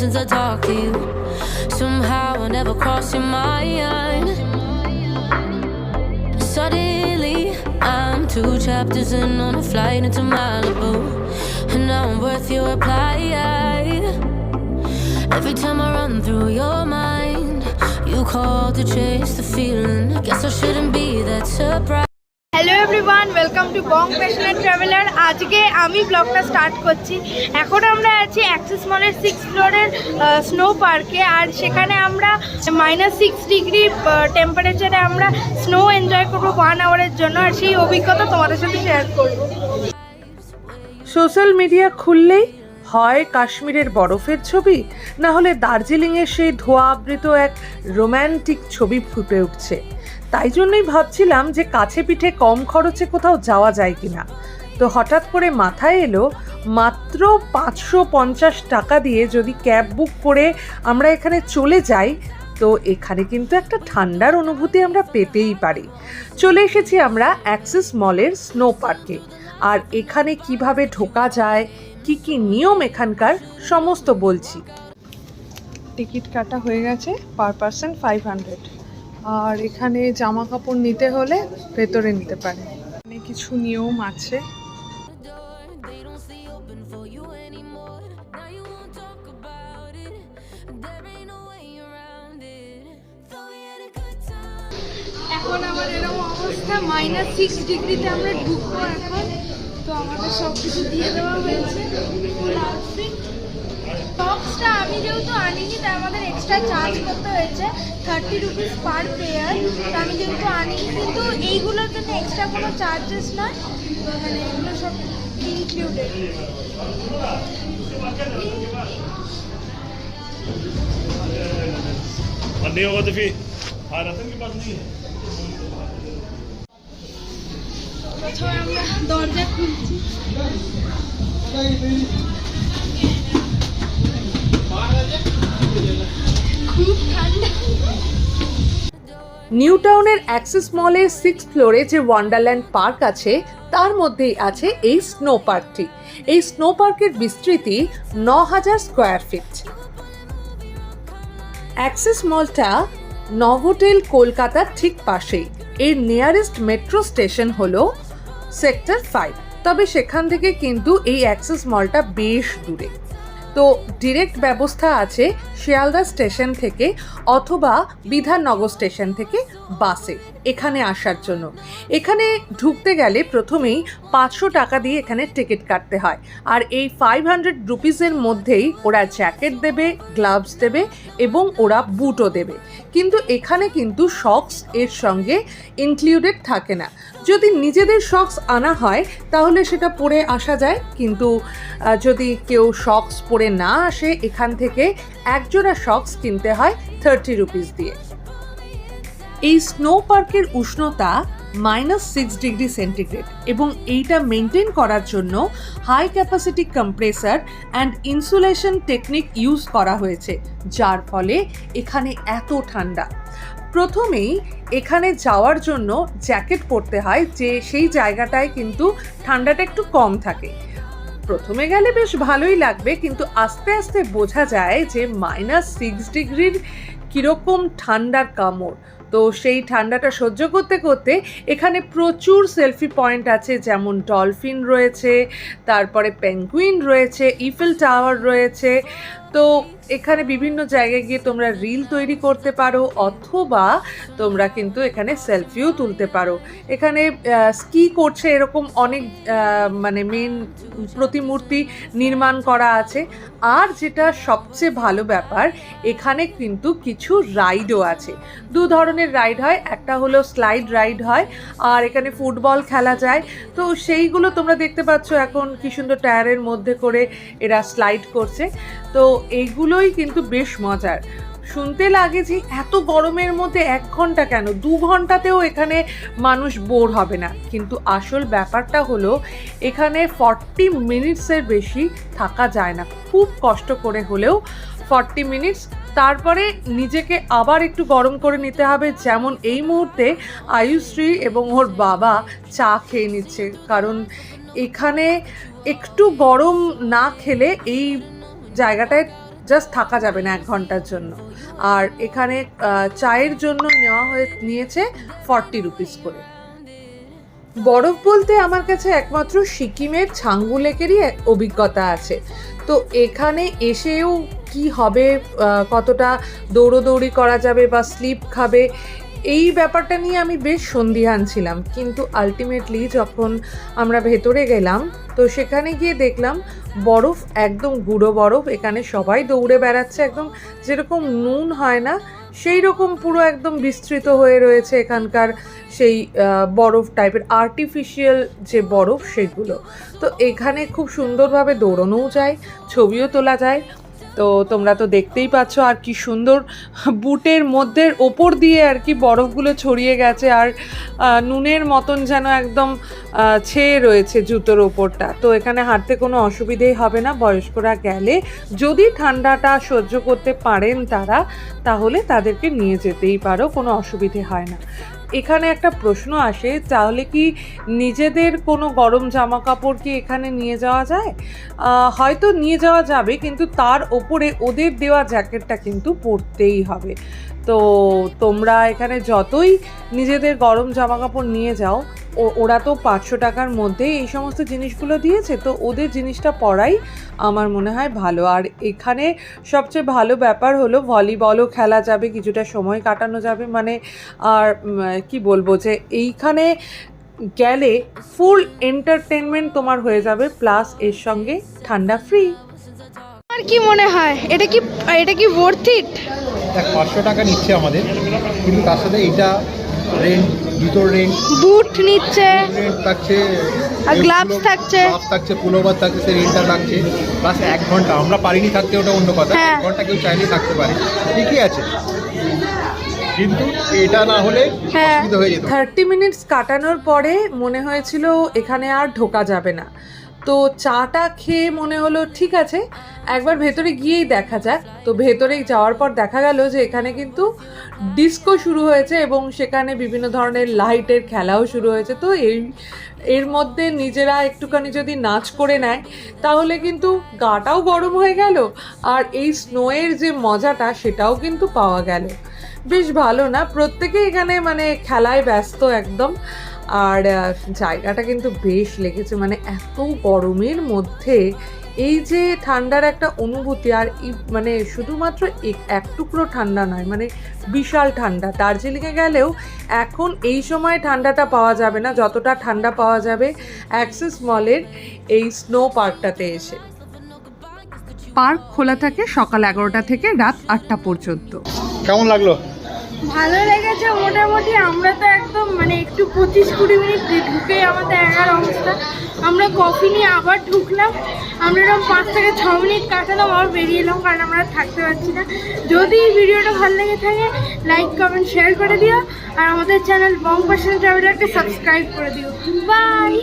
since I talked to you. Somehow I never crossed your mind. Suddenly, I'm two chapters in on a flight into Malibu. And now I'm worth your reply. Every time I run through your mind, you call to chase the feeling. Guess I shouldn't be that surprised. Everyone welcome to Bong passionate traveller আজকে আমি ব্লগটা start করছি। এখন আমরা আছি Axis মলের six ফ্লোরের snow পার্কে আর সেখানে আমরা মাইনাস সিক্স ডিগ্রি টেম্পারেচারে আমরা স্নো এনজয় করব ওয়ান আওয়ারের জন্য। আর সেই অভিজ্ঞতা তোমাদের সাথে শেয়ার করব। সোশ্যাল মিডিয়া খুললেই হয় কাশ্মীরের বরফের ছবি, না হলে দার্জিলিংয়ের সেই ধোয়া আবৃত এক রোম্যান্টিক ছবি ফুটে উঠছে। তাই জন্যই ভাবছিলাম যে কাছে পিঠে কম খরচে কোথাও যাওয়া যায় কিনা। তো হঠাৎ করে মাথায় এলো, মাত্র পাঁচশো পঞ্চাশ টাকা দিয়ে যদি ক্যাব বুক করে আমরা এখানে চলে যাই, তো এখানে কিন্তু একটা ঠান্ডার অনুভূতি আমরা পেতেই পারি। চলে এসেছি আমরা অ্যাক্সিস মলের স্নো পার্কে। আর এখানে কীভাবে ঢোকা যায়, কি কি নিয়ম এখানকার, সমস্ত বলছি। টিকিট কাটা হয়ে গেছে পার পার্সন ফাইভ হান্ড্রেড। আর এখানে জামা কাপড় নিতে হলে ভেতরে নিতে পারে। অনেক কিছু নিয়ম আছে। আমরা ঢুকবো এখন। তো আমাদের সবকিছু দিয়ে দেওয়া হয়েছে। বক্সটা আমি যেহেতু আনিনি তাই আমাদের এক্সট্রা চার্জ করতে হয়েছে থার্টি রুপিস পার পেয়ার তো আমি যেহেতু আনিনি কিন্তু এইগুলোর জন্য এক্সট্রা কোনো চার্জেস নয় তো মানে এগুলো সব ইনক্লুডেড और नहीं होगा तो फिर हाँ रतन के पास नहीं है প্রথমে আমরা দরজা খুলছি নিউ টাউনের অ্যাক্সিস মলের সিক্স ফ্লোরে যে ওয়ান্ডারল্যান্ড পার্ক আছে, তার মধ্যেই আছে এই স্নো পার্কটি। এই স্নো পার্কের বিস্তৃতি ন হাজার স্কোয়ার ফিট। অ্যাক্সিস মলটা নভোটেল কলকাতার ঠিক পাশেই। এর নিয়ারেস্ট মেট্রো স্টেশন হল সেক্টর ফাইভ। তবে সেখান থেকে কিন্তু এই অ্যাক্সিস মলটা বেশ দূরে। তো ডিরেক্ট ব্যবস্থা আছে শিয়ালদা স্টেশন থেকে অথবা বিধাননগর স্টেশন থেকে বাসে এখানে আসার জন্য। এখানে ঢুকতে গেলে প্রথমেই পাঁচশো টাকা দিয়ে এখানে টিকিট কাটতে হয়। আর এই ফাইভ হান্ড্রেড রুপিসের মধ্যেই ওরা জ্যাকেট দেবে গ্লাভস দেবে এবং ওরা বুটও দেবে। কিন্তু এখানে কিন্তু শক্স এর সঙ্গে ইনক্লুডেড থাকে না। যদি নিজেদের শক্স আনা হয়, তাহলে সেটা পরে আসা যায়। কিন্তু যদি কেউ শক্স পরে না আসে, এখান থেকে একজোড়া শক্স কিনতে হয় থার্টি রুপিস দিয়ে। এই স্নো পার্কের উষ্ণতা মাইনাস সিক্স ডিগ্রি সেন্টিগ্রেড এবং এইটা মেনটেন করার জন্য high capacity compressor and insulation technique use করা হয়েছে, যার ফলে এখানে এত ঠান্ডা। প্রথমেই এখানে যাওয়ার জন্য জ্যাকেট পরতে হয় যে সেই জায়গাটায় কিন্তু ঠান্ডাটা একটু কম থাকে। প্রথমে গেলে বেশ ভালোই লাগবে কিন্তু আস্তে আস্তে বোঝা যায় যে মাইনাস সিক্স ডিগ্রির কীরকম ঠান্ডার কামড়। তো সেই ঠান্ডাটা সহ্য করতে করতে এখানে প্রচুর সেলফি পয়েন্ট আছে যেমন ডলফিন রয়েছে, তারপরে পেঙ্গুইন রয়েছে, ইফেল টাওয়ার রয়েছে তো এখানে বিভিন্ন জায়গায় গিয়ে তোমরা রিল তৈরি করতে পারো, অথবা তোমরা কিন্তু এখানে সেলফিও তুলতে পারো। এখানে স্কি করছে এরকম অনেক মানে মেন প্রতিমূর্তি নির্মাণ করা আছে। আর যেটা সবচেয়ে ভালো ব্যাপার, এখানে কিন্তু কিছু রাইডও আছে। দু ধরনের রাইড হয়, একটা হলো স্লাইড রাইড হয়, আর এখানে ফুটবল খেলা যায়। তো সেইগুলো তোমরা দেখতে পাচ্ছ এখন, কি সুন্দর টায়ারের মধ্যে করে এরা স্লাইড করছে। তো এইগুলোই কিন্তু বেশ মজার। শুনতে লাগে যে এত গরমের মধ্যে এক ঘণ্টা কেন? দু ঘন্টাতেও এখানে মানুষ বোর হবে না। কিন্তু আসল ব্যাপারটা হলো, এখানে ফর্টি মিনিটসের বেশি থাকা যায় না। খুব কষ্ট করে হলেও ফর্টি মিনিটস তারপরে নিজেকে আবার একটু গরম করে নিতে হবে। যেমন এই মুহূর্তে আয়ুশ্রী এবং ওর বাবা চা খেয়ে নিচ্ছে। কারণ এখানে একটু গরম না খেলে এই জায়গাটায় জাস্ট থাকা যাবে না এক ঘণ্টার জন্য। আর এখানে চায়ের জন্য নেওয়া হয়ে, নিয়েছে ফর্টি রুপিস করে। বরফ বলতে আমার কাছে একমাত্র সিকিমের ছাঙ্গু লেকেরই অভিজ্ঞতা আছে। তো এখানে এসেও কি হবে কতটা দৌড়োদৌড়ি করা যাবে বা স্লিপ খাবে এই ব্যাপারটা নিয়ে আমি বেশ সন্দিহান ছিলাম। কিন্তু আলটিমেটলি যখন আমরা ভেতরে গেলাম, তো সেখানে গিয়ে দেখলাম বরফ একদম গুঁড়ো বরফ। এখানে সবাই দৌড়ে বেড়াচ্ছে, একদম যেরকম নুন হয় না সেই রকম পুরো একদম বিস্তৃত হয়ে রয়েছে এখানকার সেই বরফ টাইপের আর্টিফিশিয়াল যে বরফ সেগুলো। তো এখানে খুব সুন্দরভাবে দৌড়ানোও যায়, ছবিও তোলা যায়। তো তোমরা তো দেখতেই পাচ্ছ আর কি সুন্দর বুটের মধ্যে ওপর দিয়ে আর কি বরফগুলো ছড়িয়ে গেছে আর নুনের মতন যেন একদম ছেয়ে রয়েছে জুতোর ওপরটা। তো এখানে হাঁটতে কোনো অসুবিধেই হবে না, বয়স্করা গেলে যদি ঠান্ডাটা সহ্য করতে পারেন তারা, তাহলে তাদেরকে নিয়ে যেতেই পারো, কোনো অসুবিধে হয় না। এখানে একটা প্রশ্ন আসে, তাহলে কি নিজেদের কোনো গরম জামা কাপড় কি এখানে নিয়ে যাওয়া যায়? হয়তো নিয়ে যাওয়া যাবে, কিন্তু তার ওপরে ওদের দেওয়া জ্যাকেটটা কিন্তু পরতেই হবে। তো তোমরা এখানে যতই নিজেদের গরম জামা কাপড় নিয়ে যাও ওরা তো পাঁচশো টাকার মধ্যেই এই সমস্ত জিনিসগুলো দিয়েছে, তো ওদের জিনিসটা পরাই আমার মনে হয় ভালো। আর এখানে সবচেয়ে ভালো ব্যাপার হলো ভলিবলও খেলা যাবে, কিছুটা সময় কাটানো যাবে মানে আর কি বলব যে এইখানে গেলে ফুল এন্টারটেনমেন্ট তোমার হয়ে যাবে প্লাস এর সঙ্গে ঠান্ডা ফ্রি আর কি মনে হয়? এটা কি এটা কি ওয়ার্থ ইট দেখ পাঁচশো টাকা নিচ্ছে আমাদের কিন্তু তার সাথে এটা রেন্ট জুতোর রেন্ট বুট নিচ্ছে রেন্ট থাকছে আর gloves থাকছে। গ্লাভস থাকছে পুলোভার থাকছে সেই রেন্টটা থাকছে প্লাস এক ঘণ্টা আমরা পারিনি থাকতে ওটা অন্য কথা হ্যাঁ। এক ঘণ্টা কেউ চাইলে থাকতে পারে ঠিকই আছে কিন্তু এটা না হলে হ্যাঁ। হয়ে থার্টি মিনিটস কাটানোর পরে মনে হয়েছিল এখানে আর ঢোকা যাবে না তো চাটা খেয়ে মনে হলো, ঠিক আছে, একবার ভেতরে গিয়েই দেখা যাক। তো ভেতরে যাওয়ার পর দেখা গেল যে এখানে কিন্তু ডিস্কো শুরু হয়েছে এবং সেখানে বিভিন্ন ধরনের লাইটের খেলাও শুরু হয়েছে। তো এই, এর মধ্যে নিজেরা একটুখানি যদি নাচ করে নেয়, তাহলে কিন্তু গাটাও গরম হয়ে গেল আর এই স্নোয়ের যে মজাটা সেটাও কিন্তু পাওয়া গেল। বেশ ভালো না? প্রত্যেকে এখানে মানে খেলায় ব্যস্ত একদম। আর জায়গাটা কিন্তু বেশ লেগেছে মানে এত গরমের মধ্যে এই যে ঠান্ডার একটা অনুভূতি আর ই- মানে শুধুমাত্র এক- এক টুকরো ঠান্ডা নয় মানে বিশাল ঠান্ডা। দার্জিলিংয়ে গেলেও এখন এই সময় ঠান্ডাটা পাওয়া যাবে না যতটা ঠান্ডা পাওয়া যাবে অ্যাক্সিস মলের এই স্নো পার্কটাতে এসে। পার্ক খোলা থাকে সকাল এগারোটা থেকে রাত আটটা পর্যন্ত। কেমন লাগল? ভালো লেগেছে, মোটামুটি আমরা তো একদম মানে একটু পঁচিশ কুড়ি মিনিট ঢুকে আমাদের এগার অবস্থা। আমরা কফি নিয়ে আবার ঢুকলাম। আমরা এরকম পাঁচ থেকে ছ মিনিট কাটালাম, আবার বেরিয়ে এলাম, কারণ আমরা থাকতে পারছি না। যদি ভিডিওটা ভালো লেগে থাকে লাইক কমেন্ট শেয়ার করে দিও। আর আমাদের চ্যানেল বং পার্সেন্ট ট্রাভেলারকে সাবস্ক্রাইব করে দিও। বাই